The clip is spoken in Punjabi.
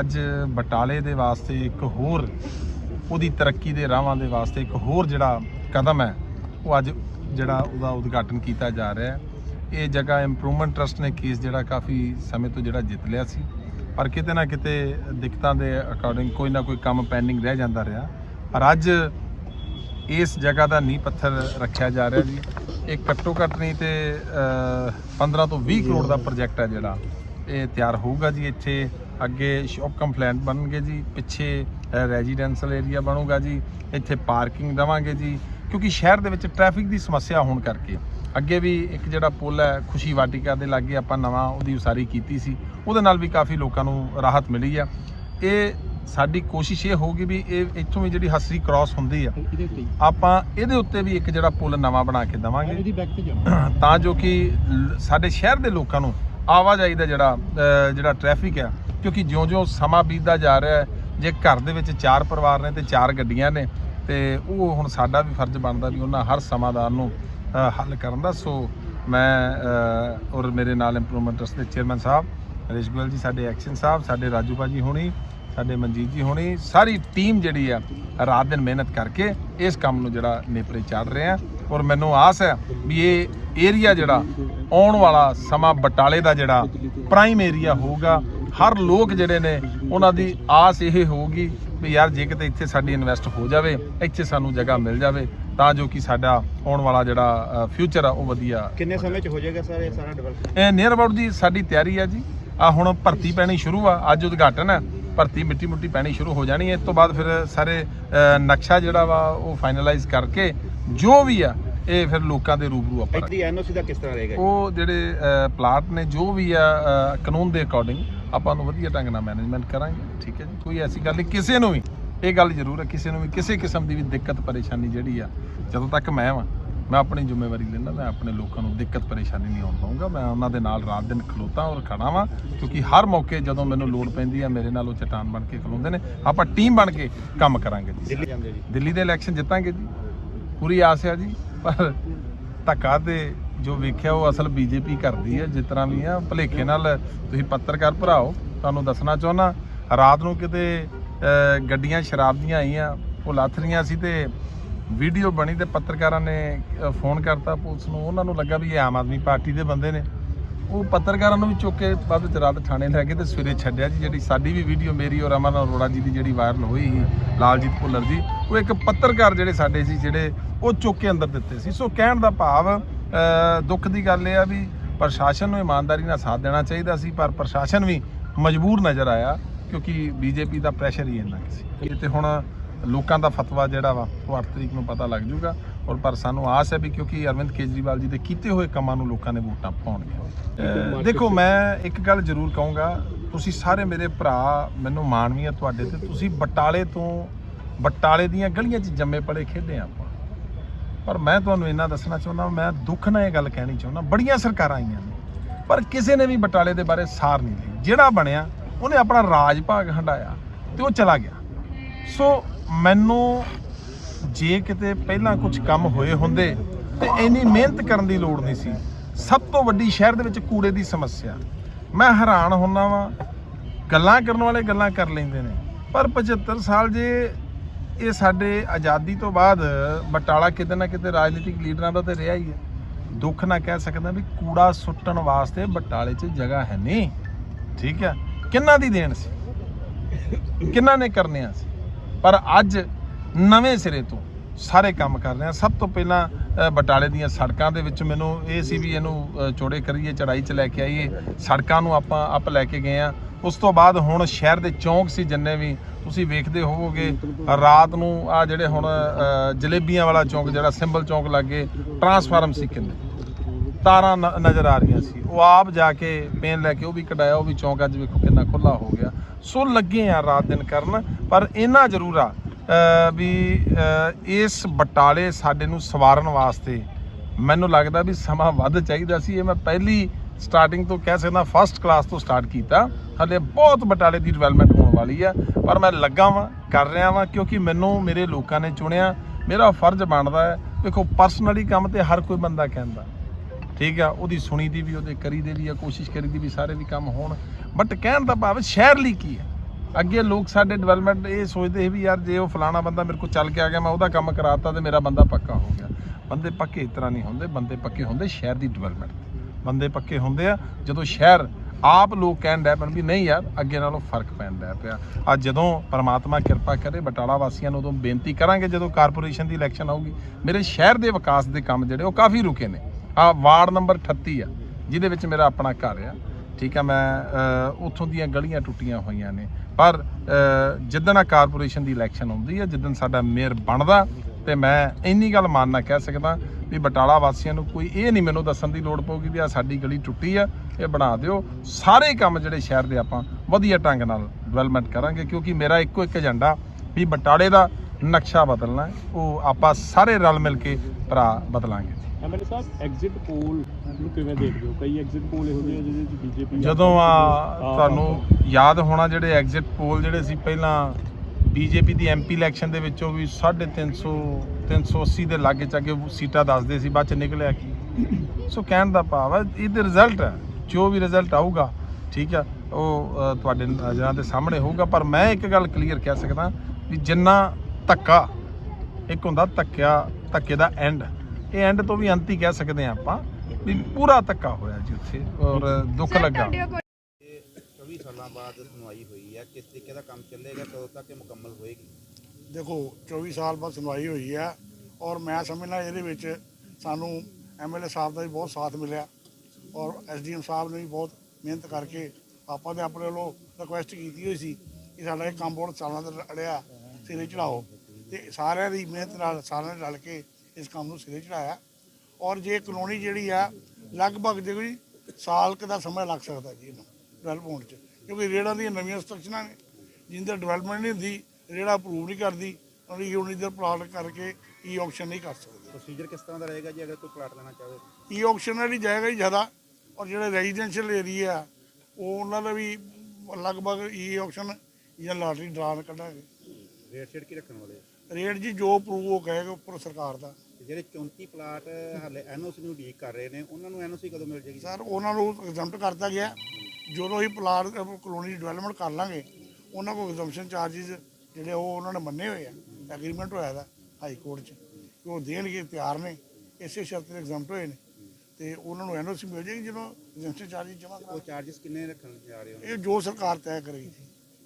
ਅੱਜ ਬਟਾਲੇ ਦੇ ਵਾਸਤੇ ਇੱਕ ਹੋਰ ਉਹਦੀ ਤਰੱਕੀ ਦੇ ਰਾਹਾਂ ਦੇ ਵਾਸਤੇ ਇੱਕ ਹੋਰ ਜਿਹੜਾ ਕਦਮ ਹੈ ਉਹ ਅੱਜ ਜਿਹੜਾ ਉਹਦਾ ਉਦਘਾਟਨ ਕੀਤਾ ਜਾ ਰਿਹਾ ਹੈ। ਇਹ ਜਗ੍ਹਾ ਇੰਪਰੂਵਮੈਂਟ ਟਰਸਟ ਨੇ ਕੇਸ ਜਿਹੜਾ ਕਾਫੀ ਸਮੇਂ ਤੋਂ ਜਿਹੜਾ ਜਿੱਤ ਲਿਆ ਸੀ। ਪਰ ਕਿਤੇ ਨਾ ਕਿਤੇ ਦਿੱਕਤਾਂ ਦੇ ਅਕੋਰਡਿੰਗ ਕੋਈ ਨਾ ਕੋਈ ਕੰਮ ਪੈਂਡਿੰਗ ਰਹਿ ਜਾਂਦਾ ਰਿਹਾ। ਪਰ ਅੱਜ ਇਸ ਜਗ੍ਹਾ ਦਾ ਨੀਂਹ ਪੱਥਰ ਰੱਖਿਆ ਜਾ ਰਿਹਾ ਜੀ। ਇਹ ਘੱਟੋ ਘੱਟ ਨਹੀਂ ਤੇ ਅਹ, 15 ਤੋਂ 20 ਕਰੋੜ ਦਾ ਪ੍ਰੋਜੈਕਟ ਹੈ ਜਿਹੜਾ। ਇਹ ਤਿਆਰ ਹੋਊਗਾ ਜੀ ਇੱਥੇ। ਅੱਗੇ ਸ਼ੌਪ ਕੰਪਲੈਂਟ ਬਣਨਗੇ ਜੀ। ਪਿੱਛੇ ਰੈਜ਼ੀਡੈਂਸ਼ੀਅਲ ਏਰੀਆ ਬਣੂਗਾ ਜੀ। ਇੱਥੇ ਪਾਰਕਿੰਗ ਦੇਵਾਂਗੇ ਜੀ। ਕਿਉਂਕਿ ਸ਼ਹਿਰ ਦੇ ਵਿੱਚ ਟ੍ਰੈਫਿਕ ਦੀ ਸਮੱਸਿਆ ਹੋਣ ਕਰਕੇ। ਅੱਗੇ ਵੀ ਇੱਕ ਜਿਹੜਾ ਪੁਲ ਹੈ ਖੁਸ਼ੀ ਵਾਟਿਕਾ ਦੇ ਲਾਗੇ ਆਪਾਂ ਨਵਾਂ ਉਹਦੀ ਉਸਾਰੀ ਕੀਤੀ ਸੀ। ਉਹਦੇ ਨਾਲ ਵੀ ਕਾਫੀ ਲੋਕਾਂ ਨੂੰ ਰਾਹਤ ਮਿਲੀ ਆ। ਇਹ ਸਾਡੀ ਕੋਸ਼ਿਸ਼ ਇਹ ਹੋਊਗੀ ਵੀ ਇਹ ਇੱਥੋਂ ਵੀ ਜਿਹੜੀ ਹਸਰੀ ਕ੍ਰਾਸ ਹੁੰਦੀ ਆ। ਆਪਾਂ ਇਹਦੇ ਉੱਤੇ ਵੀ ਇੱਕ ਜਿਹੜਾ ਪੁਲ ਨਵਾਂ ਬਣਾ ਕੇ ਦੇਵਾਂਗੇ। ਤੇ ਜੋ ਕਿ ਸਾਡੇ ਸ਼ਹਿਰ ਦੇ ਲੋਕਾਂ ਨੂੰ ਆਵਾਜਾਈ ਦਾ ਜਿਹੜਾ ਜਿਹੜਾ ਟ੍ਰੈਫਿਕ ਆ, ਕਿਉਂਕਿ ਜਿਉਂ-ਜਿਉਂ ਸਮਾਂ ਬੀਤਦਾ ਜਾ ਰਿਹਾ ਹੈ, ਜੇ ਘਰ ਦੇ ਵਿੱਚ ਚਾਰ ਪਰਿਵਾਰ ਨੇ ਤੇ ਚਾਰ ਗੱਡੀਆਂ ਨੇ, ਤੇ ਉਹ ਹੁਣ ਸਾਡਾ ਵੀ ਫਰਜ਼ ਬਣਦਾ ਵੀ ਉਹਨਾਂ ਹਰ ਸਮਾਧਾਨ ਨੂੰ ਹੱਲ ਕਰਨ ਦਾ। ਸੋ ਮੈਂ ਔਰ ਮੇਰੇ ਨਾਲ ਇੰਪਰੂਵਮੈਂਟ ਟਰਸਟ ਦੇ ਚੇਅਰਮੈਨ ਸਾਹਿਬ ਹਰੀਸ਼ ਗੋਇਲ ਜੀ, ਸਾਡੇ ਐਕਸ਼ਨ ਸਾਹਿਬ, ਸਾਡੇ ਰਾਜੂ ਭਾਜੀ ਹੋਣੀ, ਸਾਡੇ ਮਨਜੀਤ ਜੀ ਹੋਣੀ, ਸਾਰੀ ਟੀਮ ਜਿਹੜੀ ਆ, ਰਾਤ ਦਿਨ ਮਿਹਨਤ ਕਰਕੇ ਇਸ ਕੰਮ ਨੂੰ ਜਿਹੜਾ ਨੇਪਰੇ ਚਾੜ ਰਹੇ ਆ। ਔਰ ਮੈਨੂੰ ਆਸ ਹੈ ਵੀ ਇਹ ਏਰੀਆ ਜਿਹੜਾ ਆਉਣ ਵਾਲਾ ਸਮਾਂ ਬਟਾਲੇ ਦਾ ਜਿਹੜਾ ਪ੍ਰਾਈਮ ਏਰੀਆ ਹੋਊਗਾ ਹਰ ਲੋਕ ਜਿਹੜੇ ਨੇ ਉਹਨਾਂ ਦੀ ਆਸ ਇਹ ਹੋਊਗੀ ਵੀ ਯਾਰ ਜੇ ਕਿਤੇ ਇੱਥੇ ਸਾਡੀ ਇਨਵੈਸਟ ਹੋ ਜਾਵੇ ਇੱਥੇ ਸਾਨੂੰ ਜਗ੍ਹਾ ਮਿਲ ਜਾਵੇ ਤਾਂ ਜੋ ਕਿ ਸਾਡਾ ਆਉਣ ਵਾਲਾ ਜਿਹੜਾ ਫਿਊਚਰ ਆ ਉਹ ਵਧੀਆ ਕਿੰਨੇ ਸਮੇਂ ਚ ਹੋ ਜਾਏਗਾ ਸਰ ਇਹ ਸਾਰਾ ਡਿਵੈਲਪ ਇਹ ਨੀਅਰ ਅਬਾਊਟ ਦੀ ਸਾਡੀ ਤਿਆਰੀ ਹੈ ਜੀ। ਆ ਹੁਣ ਭਰਤੀ ਪੈਣੀ ਸ਼ੁਰੂ ਆ ਅੱਜ ਉਦਘਾਟਨ ਹੈ। ਭਰਤੀ ਮਿੱਟੀ ਮੁੱਟੀ ਪੈਣੀ ਸ਼ੁਰੂ ਹੋ ਜਾਣੀ ਹੈ। ਇਸ ਤੋਂ ਬਾਅਦ ਫਿਰ ਸਾਰੇ ਨਕਸ਼ਾ ਜਿਹੜਾ ਵਾ ਉਹ ਫਾਈਨਲਾਈਜ਼ ਕਰਕੇ ਜੋ ਵੀ ਆ ਇਹ ਫਿਰ ਲੋਕਾਂ ਦੇ ਰੂਬਰੂ ਆਪਾਂ ਇਹਦੀ ਐਨਓਸੀ ਦਾ ਕਿਸ ਤਰ੍ਹਾਂ ਰਹੇਗਾ? ਉਹ ਜਿਹੜੇ ਪਲਾਟ ਨੇ ਜੋ ਵੀ ਆ ਕਾਨੂੰਨ ਦੇ ਅਕੋਰਡਿੰਗ ਆਪਾਂ ਨੂੰ ਵਧੀਆ ਢੰਗ ਨਾਲ ਮੈਨੇਜਮੈਂਟ ਕਰਾਂਗੇ। ਠੀਕ ਹੈ ਜੀ? ਕੋਈ ਐਸੀ ਗੱਲ ਨਹੀਂ। ਕਿਸੇ ਨੂੰ ਵੀ ਇਹ ਗੱਲ ਜ਼ਰੂਰ ਹੈ ਕਿਸੇ ਨੂੰ ਵੀ ਕਿਸੇ ਕਿਸਮ ਦੀ ਵੀ ਦਿੱਕਤ ਪਰੇਸ਼ਾਨੀ ਜਿਹੜੀ ਆ ਜਦੋਂ ਤੱਕ ਮੈਂ ਵਾਂ ਮੈਂ ਆਪਣੀ ਜ਼ਿੰਮੇਵਾਰੀ ਲੈਂਦਾ ਮੈਂ ਆਪਣੇ ਲੋਕਾਂ ਨੂੰ ਦਿੱਕਤ ਪਰੇਸ਼ਾਨੀ ਨਹੀਂ ਆਉਣ ਦਊਂਗਾ ਮੈਂ ਉਹਨਾਂ ਦੇ ਨਾਲ ਰਾਤ ਦਿਨ ਖਲੋਤਾ ਔਰ ਖੜਾ ਵਾਂ ਕਿਉਂਕਿ ਹਰ ਮੌਕੇ ਜਦੋਂ ਮੈਨੂੰ ਲੋੜ ਪੈਂਦੀ ਆ ਮੇਰੇ ਨਾਲ ਉਹ ਚਟਾਨ ਬਣ ਕੇ ਖਲੋਂਦੇ ਨੇ ਆਪਾਂ ਟੀਮ ਬਣ ਕੇ ਕੰਮ ਕਰਾਂਗੇ ਜੀ। ਦਿੱਲੀ ਦੇ ਇਲੈਕਸ਼ਨ ਜਿੱਤਾਂਗੇ ਜੀ। ਪੂਰੀ ਆਸ ਹੈ ਜੀ ਪਰ ਧੱਕਾ ਤੇ ਜੋ ਵੇਖਿਆ ਉਹ ਅਸਲ ਬੀਜੇਪੀ ਕਰਦੀ ਹੈ ਜਿਸ ਤਰ੍ਹਾਂ ਵੀ ਆ ਭਲੇਖੇ ਨਾਲ ਤੁਸੀਂ ਪੱਤਰਕਾਰ ਭਰਾਓ ਤੁਹਾਨੂੰ ਦੱਸਣਾ ਚਾਹੁੰਦਾ ਰਾਤ ਨੂੰ ਕਿਤੇ ਗੱਡੀਆਂ ਸ਼ਰਾਬ ਦੀਆਂ ਆਈਆਂ ਉਹ ਲੱਥ ਰਹੀਆਂ ਸੀ ਤੇ ਵੀਡੀਓ ਬਣੀ ਤੇ ਪੱਤਰਕਾਰਾਂ ਨੇ ਫੋਨ ਕਰਤਾ ਪੁਲਿਸ ਨੂੰ। ਉਹਨਾਂ ਨੂੰ ਲੱਗਾ ਵੀ ਇਹ ਆਮ ਆਦਮੀ ਪਾਰਟੀ ਦੇ ਬੰਦੇ ਨੇ। ਉਹ ਪੱਤਰਕਾਰਾਂ ਨੂੰ ਵੀ ਚੁੱਕ ਕੇ ਬਾਅਦ ਵਿੱਚ ਰਾਤ ਥਾਣੇ ਲੈ ਗਏ ਤੇ ਸਵੇਰੇ ਛੱਡਿਆ ਜੀ। ਜਿਹੜੀ ਸਾਡੀ ਵੀ ਵੀਡੀਓ ਮੇਰੀ ਔਰ ਅਮਨ ਅਰੋੜਾ ਜੀ ਦੀ ਜਿਹੜੀ ਵਾਇਰਲ ਹੋਈ ਸੀ, ਲਾਲਜੀਤ ਭੁੱਲਰ ਜੀ, ਉਹ ਇੱਕ ਪੱਤਰਕਾਰ ਜਿਹੜੇ ਸਾਡੇ ਸੀ, ਜਿਹੜੇ ਉਹ ਚੁੱਕ ਕੇ ਅੰਦਰ ਦਿੱਤੇ ਸੀ। ਸੋ ਕਹਿਣ ਦਾ ਭਾਵ ਦੁੱਖ ਦੀ ਗੱਲ ਇਹ ਆ ਵੀ ਪ੍ਰਸ਼ਾਸਨ ਨੂੰ ਇਮਾਨਦਾਰੀ ਨਾਲ ਸਾਥ ਦੇਣਾ ਚਾਹੀਦਾ ਸੀ, ਪਰ ਪ੍ਰਸ਼ਾਸਨ ਵੀ ਮਜਬੂਰ ਨਜ਼ਰ ਆਇਆ ਕਿਉਂਕਿ ਬੀਜੇਪੀ ਦਾ ਪ੍ਰੈਸ਼ਰ ਹੀ ਇੰਨਾ ਕੁ ਸੀ। ਇਹ ਤੇ ਹੁਣ ਲੋਕਾਂ ਦਾ ਫਤਵਾ ਜਿਹੜਾ ਵਾ ਉਹ 8 ਤਰੀਕ ਨੂੰ ਪਤਾ ਲੱਗ ਜਾਊਗਾ। ਔਰ ਪਰ ਸਾਨੂੰ ਆਸ ਹੈ ਵੀ ਕਿਉਂਕਿ ਅਰਵਿੰਦ ਕੇਜਰੀਵਾਲ ਜੀ ਦੇ ਕੀਤੇ ਹੋਏ ਕੰਮਾਂ ਨੂੰ ਲੋਕਾਂ ਨੇ ਵੋਟਾਂ ਪਾਉਣਗੇ ਅਹ ਦੇਖੋ ਮੈਂ ਇੱਕ ਗੱਲ ਜ਼ਰੂਰ ਕਹੂੰਗਾ ਤੁਸੀਂ ਸਾਰੇ ਮੇਰੇ ਭਰਾ ਮੈਨੂੰ ਮਾਣਵੀ ਆ ਤੁਹਾਡੇ ਤੇ ਤੁਸੀਂ ਬਟਾਲੇ ਤੋਂ ਬਟਾਲੇ ਦੀਆਂ ਗਲੀਆਂ 'ਚ ਜੰਮੇ ਪਲੇ ਖੇਡੇ ਆ ਆਪਾਂ। ਪਰ ਮੈਂ ਤੁਹਾਨੂੰ ਇਹਨਾਂ ਦੱਸਣਾ ਚਾਹੁੰਦਾ ਮੈਂ ਦੁੱਖ ਨਾਲ ਇਹ ਗੱਲ ਕਹਿਣੀ ਚਾਹੁੰਦਾ ਬੜੀਆਂ ਸਰਕਾਰਾਂ ਆਈਆਂ ਨੇ ਪਰ ਕਿਸੇ ਨੇ ਵੀ ਬਟਾਲੇ ਦੇ ਬਾਰੇ ਸਾਰ ਨਹੀਂ ਲਈ। ਜਿਹੜਾ ਬਣਿਆ ਉਹਨੇ ਆਪਣਾ ਰਾਜ ਭਾਗ ਹੰਡਾਇਆ ਤੇ ਉਹ ਚਲਾ ਗਿਆ। ਸੋ ਮੈਨੂੰ ਜੇ ਕਿਤੇ ਪਹਿਲਾਂ ਕੁਝ ਕੰਮ ਹੋਏ ਹੁੰਦੇ ਤੇ ਇੰਨੀ ਮਿਹਨਤ ਕਰਨ ਦੀ ਲੋੜ ਨਹੀਂ ਸੀ। ਸਭ ਤੋਂ ਵੱਡੀ ਸ਼ਹਿਰ ਦੇ ਵਿੱਚ ਕੂੜੇ ਦੀ ਸਮੱਸਿਆ। ਮੈਂ ਹੈਰਾਨ ਹੁੰਨਾ ਵਾਂ, ਗੱਲਾਂ ਕਰਨ ਵਾਲੇ ਗੱਲਾਂ ਕਰ ਲੈਂਦੇ ਨੇ। ਪਰ 75 ਸਾਲ ਜੇ ਇਹ ਸਾਡੇ ਆਜ਼ਾਦੀ ਤੋਂ ਬਾਅਦ ਬਟਾਲਾ ਕਿਤੇ ਨਾ ਕਿਤੇ ਰਾਜਨੀਤਿਕ ਲੀਡਰਾਂ ਦਾ ਤੇ ਰਿਹਾ ਹੀ ਹੈ। ਦੁੱਖ ਨਾ ਕਹਿ ਸਕਦਾ ਵੀ ਕੂੜਾ ਸੁੱਟਣ ਵਾਸਤੇ ਬਟਾਲੇ 'ਚ ਜਗ੍ਹਾ ਹੈ ਨਹੀਂ। ਠੀਕ ਹੈ। ਕਿੰਨਾ ਦੀ ਦੇਣ ਸੀ? ਕਿੰਨਾ ਨੇ ਕਰਨਿਆ ਸੀ? ਪਰ ਅੱਜ ਨਵੇਂ ਸਿਰੇ ਤੋਂ ਸਾਰੇ ਕੰਮ ਕਰ ਰਹੇ ਆ। ਸਭ ਤੋਂ ਪਹਿਲਾਂ ਬਟਾਲੇ ਦੀਆਂ ਸੜਕਾਂ ਦੇ ਵਿੱਚ ਮੈਨੂੰ ਇਹ ਸੀ ਵੀ ਇਹਨੂੰ ਅ, ਚੌੜੇ ਕਰੀਏ ਚੜਾਈ 'ਚ ਲੈ ਕੇ ਆਈਏ। ਸੜਕਾਂ ਨੂੰ ਆਪਾਂ ਅਪ ਲੈ ਕੇ ਗਏ ਆ। ਉਸ ਤੋਂ ਬਾਅਦ ਹੁਣ ਸ਼ਹਿਰ ਦੇ ਚੌਂਕ ਸੀ ਜਿੰਨੇ ਵੀ ਤੁਸੀਂ ਵੇਖਦੇ ਹੋਵੋਗੇ ਰਾਤ ਨੂੰ ਆ ਜਿਹੜੇ ਹੁਣ ਜਲੇਬੀਆਂ ਵਾਲਾ ਚੌਂਕ ਜਿਹੜਾ ਸਿੰਬਲ ਚੌਂਕ ਲੱਗੇ ਟਰਾਂਸਫਾਰਮ ਸੀ ਕਿੰਨੇ ਤਾਰਾਂ ਨ- ਨਜ਼ਰ ਆ ਰਹੀਆਂ ਸੀ। ਉਹ ਆਪ ਜਾ ਕੇ ਪੇਨ ਲੈ ਕੇ ਉਹ ਵੀ ਕਢਾਇਆ ਉਹ ਵੀ ਚੌਂਕ ਅੱਜ ਵੇਖੋ ਕਿੰਨਾ ਖੁੱਲਾ ਹੋ ਗਿਆ। ਸੋ ਲੱਗੇ ਆ ਰਾਤ ਦਿਨ ਕਰਨ, ਪਰ ਇਹਨਾਂ ਜ਼ਰੂਰ ਆ ਵੀ ਇਸ ਬਟਾਲੇ ਸਾਡੇ ਨੂੰ ਸਵਾਰਨ ਵਾਸਤੇ ਮੈਨੂੰ ਲੱਗਦਾ ਵੀ ਸਮਾਂ ਵੱਧ ਚਾਹੀਦਾ ਸੀ। ਇਹ ਮੈਂ ਪਹਿਲੀ ਸਟਾਰਟਿੰਗ ਤੋਂ ਕਹਿ ਸਕਦਾ ਫਸਟ ਕਲਾਸ ਤੋਂ ਸਟਾਰਟ ਕੀਤਾ। ਹਲੇ ਬਹੁਤ ਬਟਾਲੇ ਦੀ ਡਿਵੈਲਪਮੈਂਟ ਹੋਣ ਵਾਲੀ ਆ, ਪਰ ਮੈਂ ਲੱਗਾ ਵਾਂ, ਕਰ ਰਿਹਾ ਵਾਂ, ਕਿਉਂਕਿ ਮੈਨੂੰ, ਮੇਰੇ ਲੋਕਾਂ ਨੇ ਚੁਣਿਆ, ਮੇਰਾ ਫਰਜ਼ ਬਣਦਾ ਹੈ। ਦੇਖੋ ਪਰਸਨਲੀ ਕੰਮ ਤੇ ਹਰ ਕੋਈ ਬੰਦਾ ਕਹਿੰਦਾ। ਠੀਕ ਆ, ਉਹਦੀ ਸੁਣੀ ਦੀ ਵੀ, ਉਹਦੇ ਕਰੀ ਦੇ ਵੀ ਆ, ਕੋਸ਼ਿਸ਼ ਕਰੀ ਦੀ ਵੀ ਸਾਰੇ ਵੀ ਕੰਮ ਹੋਣ। ਬਟ ਕਹਿਣ ਦਾ ਭਾਵ ਸ਼ਹਿਰ ਲਈ ਕੀ ਹੈ? ਅੱਗੇ ਲੋਕ ਸਾਡੇ ਡਿਵੈਲਪਮੈਂਟ ਇਹ ਸੋਚਦੇ ਸੀ ਵੀ ਯਾਰ ਜੇ ਉਹ ਫਲਾਣਾ ਬੰਦਾ ਮੇਰੇ ਕੋਲ ਚੱਲ ਕੇ ਆ ਗਿਆ, ਮੈਂ ਉਹਦਾ ਕੰਮ ਕਰਾਤਾ ਤੇ ਮੇਰਾ ਬੰਦਾ ਪੱਕਾ ਹੋ ਗਿਆ। ਬੰਦੇ ਪੱਕੇ ਇਸ ਤਰ੍ਹਾਂ ਨਹੀਂ ਹੁੰਦੇ, ਬੰਦੇ ਪੱਕੇ ਹੁੰਦੇ ਸ਼ਹਿਰ ਦੀ ਡਿਵੈਲਪਮੈਂਟ ਬੰਦੇ ਪੱਕੇ ਹੁੰਦੇ ਆ ਜਦੋਂ ਸ਼ਹਿਰ ਆਪ ਲੋਕ ਕਹਿਣ ਡੈ ਪੈਣ ਵੀ ਨਹੀਂ ਯਾਰ, ਅੱਗੇ ਨਾਲੋਂ ਫ਼ਰਕ ਪੈਣ ਡੈ ਪਿਆ। ਅੱਜ ਜਦੋਂ ਪਰਮਾਤਮਾ ਕਿਰਪਾ ਕਰੇ, ਬਟਾਲਾ ਵਾਸੀਆਂ ਨੂੰ ਉਦੋਂ ਬੇਨਤੀ ਕਰਾਂਗੇ ਜਦੋਂ ਕਾਰਪੋਰੇਸ਼ਨ ਦੀ ਇਲੈਕਸ਼ਨ ਆਊਗੀ। ਮੇਰੇ ਸ਼ਹਿਰ ਦੇ ਵਿਕਾਸ ਦੇ ਕੰਮ ਜਿਹੜੇ ਉਹ ਕਾਫੀ ਰੁਕੇ ਨੇ। ਆ ਵਾਰਡ ਨੰਬਰ 38 ਆ, ਜਿਹਦੇ ਵਿੱਚ ਮੇਰਾ ਆਪਣਾ ਘਰ ਆ। ਠੀਕ ਆ, ਮੈਂ ਉੱਥੋਂ ਦੀਆਂ ਗਲੀਆਂ ਟੁੱਟੀਆਂ ਹੋਈਆਂ ਨੇ। ਪਰ ਜਿੱਦਣ ਆ ਕਾਰਪੋਰੇਸ਼ਨ ਦੀ ਇਲੈਕਸ਼ਨ ਹੁੰਦੀ ਹੈ ਜਿੱਦਣ ਸਾਡਾ ਮੇਅਰ ਬਣਦਾ, ਤੇ ਮੈਂ ਇੰਨੀ ਗੱਲ ਮੰਨਣਾ ਕਹਿ ਸਕਦਾ ਵੀ ਬਟਾਲਾ ਵਾਸੀਆਂ ਨੂੰ ਕੋਈ ਇਹ ਨਹੀਂ ਮੈਨੂੰ ਦੱਸਣ ਦੀ ਲੋੜ ਪਊਗੀ ਵੀ ਆ ਸਾਡੀ ਗਲੀ ਟੁੱਟੀ ਆ, ਇਹ ਬਣਾ ਦਿਓ। ਸਾਰੇ ਕੰਮ ਜਿਹੜੇ ਸ਼ਹਿਰ ਦੇ ਆਪਾਂ ਵਧੀਆ ਢੰਗ ਨਾਲ ਡਿਵੈਲਪਮੈਂਟ ਕਰਾਂਗੇ, ਕਿਉਂਕਿ ਮੇਰਾ ਇੱਕੋ ਇੱਕ ਏਜੰਡਾ ਵੀ ਬਟਾਲੇ ਦਾ ਨਕਸ਼ਾ ਬਦਲਣਾ ਹੈ ਉਹ ਆਪਾਂ ਸਾਰੇ ਰਲ ਮਿਲ ਕੇ ਭਰਾ ਬਦਲਾਂਗੇ। ਐਮਐਲਏ ਸਾਹਿਬ ਐਗਜ਼ਿਟ ਪੋਲ ਨੂੰ ਕਿਵੇਂ ਦੇਖਦੇ ਹੋ? ਕਈ ਐਗਜ਼ਿਟ ਪੋਲ ਇਹੋ ਜਿਹੇ ਆ ਜਿਹਦੇ ਵਿੱਚ ਬੀਜੇਪੀ ਜਦੋਂ ਆ ਤੁਹਾਨੂੰ ਯਾਦ ਹੋਣਾ ਜਿਹੜੇ ਐਗਜ਼ਿਟ ਪੋਲ ਜਿਹੜੇ ਸੀ ਪਹਿਲਾਂ ਬੀਜੇਪੀ ਦੀ ਐਮਪੀ ਇਲੈਕਸ਼ਨ ਦੇ ਵਿੱਚੋਂ ਵੀ 350 380 ਦੇ ਲਾਗੇ ਚਾਗੇ ਸੀਟਾਂ ਦੱਸਦੇ ਸੀ ਬਾਅਦ ਚ ਨਿਕਲਿਆ ਕੀ? ਸੋ ਕਹਿਣ ਦਾ ਭਾਵ ਹੈ ਇਹਦੇ ਰਿਜ਼ਲਟ ਹੈ। ਜੋ ਵੀ ਰਿਜ਼ਲਟ ਆਊਗਾ ਠੀਕ ਆ ਉਹ ਅ, ਤੁਹਾਡੇ ਨਜ਼ਰਾਂ ਦੇ ਸਾਹਮਣੇ ਹੋਊਗਾ। ਪਰ ਮੈਂ ਇੱਕ ਗੱਲ ਕਲੀਅਰ ਕਹਿ ਸਕਦਾ ਵੀ ਜਿੰਨਾ ਧੱਕਾ। ਇੱਕ ਹੁੰਦਾ ਧੱਕਿਆ ਧੱਕੇ ਦਾ ਐਂਡ ਇਹ ਐਂਡ ਤੋਂ ਵੀ ਅੰਤ ਹੀ ਕਹਿ ਸਕਦੇ ਆ ਆਪਾਂ ਵੀ ਪੂਰਾ ਧੱਕਾ ਹੋਇਆ ਜੀ ਉੱਥੇ ਔਰ ਦੁੱਖ ਲੱਗਾ। 24 ਸਾਲਾਂ ਬਾਅਦ ਸੁਣਵਾਈ ਹੋਈ ਹੈ ਕਿਸ ਤਰੀਕੇ ਦਾ ਕੰਮ ਚੱਲੇਗਾ ਕਦੋਂ ਤੱਕ ਇਹ ਮੁਕੰਮਲ ਹੋਏਗੀ? ਦੇਖੋ 24 ਸਾਲ ਬਾਅਦ ਸੁਣਵਾਈ ਹੋਈ ਹੈ ਔਰ ਮੈਂ ਸਮਝਦਾ ਇਹਦੇ ਵਿੱਚ ਸਾਨੂੰ ਐਮਐਲਏ ਸਾਹਿਬ ਦਾ ਵੀ ਬਹੁਤ ਸਾਥ ਮਿਲਿਆ ਔਰ ਐਸਡੀਐਮ ਸਾਹਿਬ ਨੇ ਵੀ ਬਹੁਤ ਮਿਹਨਤ ਕਰਕੇ ਆਪਾਂ ਦੇ ਆਪਣੇ ਵੱਲੋਂ ਰਿਕੁਐਸਟ ਕੀਤੀ ਹੋਈ ਸੀ ਕਿ ਸਾਡਾ ਇਹ ਕੰਮ ਬਹੁਤ ਸਾਲਾਂ ਦਾ ਅੜਿਆ ਸਿਰੇ ਚੜਾਓ। ਤੇ ਸਾਰਿਆਂ ਦੀ ਮਿਹਨਤ ਨਾਲ ਸਾਰਿਆਂ ਨੇ ਰਲ ਕੇ ਇਸ ਕੰਮ ਨੂੰ ਸਿਰੇ ਚੜਾਇਆ ਔਰ ਜੇ ਕਲੋਨੀ ਜਿਹੜੀ ਆ ਲਗਭਗ ਦੇਖੋ ਜੀ ਸਾਲ ਕੁ ਦਾ ਸਮਾਂ ਲੱਗ ਸਕਦਾ ਜੀ ਇਹਨੂੰ ਡਿਵੈਲਪ ਹੋਣ 'ਚ। ਕਿਉਂਕਿ ਰੇੜਾਂ ਦੀਆਂ ਨਵੀਆਂ ਸਟਰਕਚਰਾਂ ਨੇ ਜਿੰਦਰ ਡਿਵੈਲਪਮੈਂਟ ਨਹੀਂ ਹੁੰਦੀ ਰੇੜਾ ਅਪਰੂਵ ਨਹੀਂ ਕਰਦੀ ਔਰ ਹੁਣ ਇਧਰ ਪਲਾਟ ਕਰਕੇ ਈ ਆਕਸ਼ਨ ਨਹੀਂ ਕਰ ਸਕਦੇ। ਪ੍ਰੋਸੀਜਰ ਕਿਸ ਤਰ੍ਹਾਂ ਦਾ ਰਹੇਗਾ ਜੀ ਅਗਰ ਕੋਈ ਪਲਾਟ ਲੈਣਾ ਚਾਹੇ? ਈ ਆਕਸ਼ਨ ਵਾਲੀ ਜਾਏਗਾ ਹੀ ਜ਼ਿਆਦਾ ਔਰ ਜਿਹੜੇ ਰੈਜ਼ੀਡੈਂਸ਼ੀਅਲ ਏਰੀਆ ਆ ਉਹ ਉਹਨਾਂ ਦਾ ਵੀ ਲਗਭਗ ਈ ਆਕਸ਼ਨ ਜਾਂ ਲਾਟਰੀ ਡਰਾਨ ਕੱਢਾਂਗੇ। ਰੇਟ ਸ਼ੇਡ ਕੀ ਰੱਖਣ ਵਾਲੇ? ਰੇਟ ਜੀ ਜੋ ਅਪਰੂਵ ਹੋ ਗਏ ਉੱਪਰ ਸਰਕਾਰ ਦਾ। ਜਿਹੜੇ 34 ਪਲਾਟ ਹਾਲੇ ਐਨਓਸੀ ਨੂੰ ਉਡੀਕ ਕਰ ਰਹੇ ਨੇ ਉਹਨਾਂ ਨੂੰ ਐਨਓਸੀ ਕਦੋਂ ਮਿਲ ਜਾਏਗੀ ਸਰ ਉਹਨਾਂ ਨੂੰ ਐਗਜ਼ੈਂਪਟ ਕਰਤਾ ਗਿਆ। ਜਦੋਂ ਹੀ ਪਲਾਟ ਕਲੋਨੀ ਡਿਵੈਲਪਮੈਂਟ ਕਰ ਲਾਂਗੇ ਉਹਨਾਂ ਕੋਲ ਐਗਜ਼ੈਂਪਸ਼ਨ ਚਾਰजेस ਜਿਹੜੇ ਉਹ ਉਹਨਾਂ ਨੇ ਮੰਨੇ ਹੋਏ ਆ। ਐਗਰੀਮੈਂਟ ਹੋਇਆ ਦਾ ਹਾਈ ਕੋਰਟ 'ਚ ਕਿ ਉਹ ਦੇਣਗੇ ਤਿਆਰ ਨੇ। ਇਸੇ ਸ਼ਰਤ ਤੇ ਐਗਜ਼ੈਂਪਟ ਹੋਏ ਨੇ। ਤੇ ਉਹਨਾਂ ਨੂੰ ਐਨਓਸੀ ਮਿਲ ਜਾਏਗੀ ਜਦੋਂ ਐਗਜ਼ੈਂਪਸ਼ਨ ਚਾਰजेस ਜਮ੍ਹਾਂ ਕਰਾ ਉਹ ਚਾਰजेस ਕਿੰਨੇ ਰੱਖਣ ਜਾ ਰਹੇ ਹੋ? ਇਹ ਜੋ ਸਰਕਾਰ ਤੈਅ ਕਰੇਗੀ।